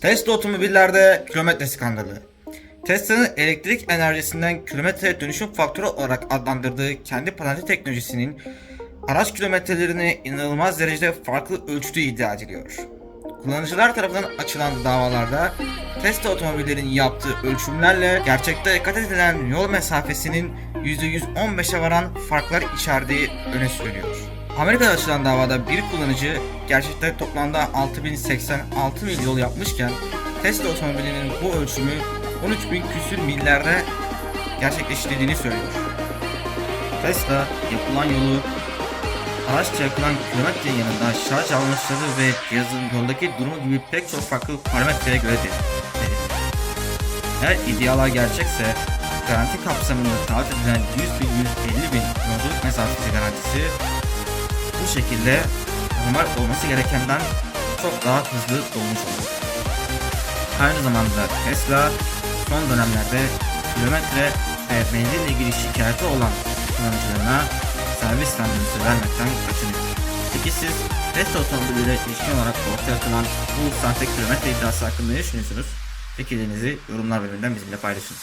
Tesla otomobillerde kilometre skandalı. Tesla'nın elektrik enerjisinden kilometre dönüşüm faktörü olarak adlandırdığı kendi patenti teknolojisinin araç kilometrelerini inanılmaz derecede farklı ölçtüğü iddia ediliyor. Kullanıcılar tarafından açılan davalarda Tesla otomobillerinin yaptığı ölçümlerle gerçekte kat edilen yol mesafesinin %115'e varan farklar içerdiği öne sürülüyor. Amerika'da açılan davada bir kullanıcı gerçekte toplamda 6086 mil yol yapmışken Tesla otomobilinin bu ölçümü 13.000 küsür millerde gerçekleştirdiğini söylüyor. Tesla yapılan yolu araçça yakılan kilometre yanında şarj alanışları ve cihazın yoldaki durumu gibi pek çok farklı parametreye göre dedi. Eğer iddialar gerçekse garanti kapsamında taahhüt edilen 100 bin 150 bin yolculuk mesafesi garantisi bu şekilde normal olması gerekenden çok daha hızlı dolmuş olur. Aynı zamanda Tesla son dönemlerde kilometre ve benzinle ilgili şikayeti olan kullanıcılarına servis randevusu vermekten kaçınıyor. Peki siz Tesla otomobilleriyle ilişkin olarak ortaya atılan bu sahte kilometre iddiası hakkında ne düşünüyorsunuz? Fikirlerinizi yorumlar bölümünden bizimle paylaşın.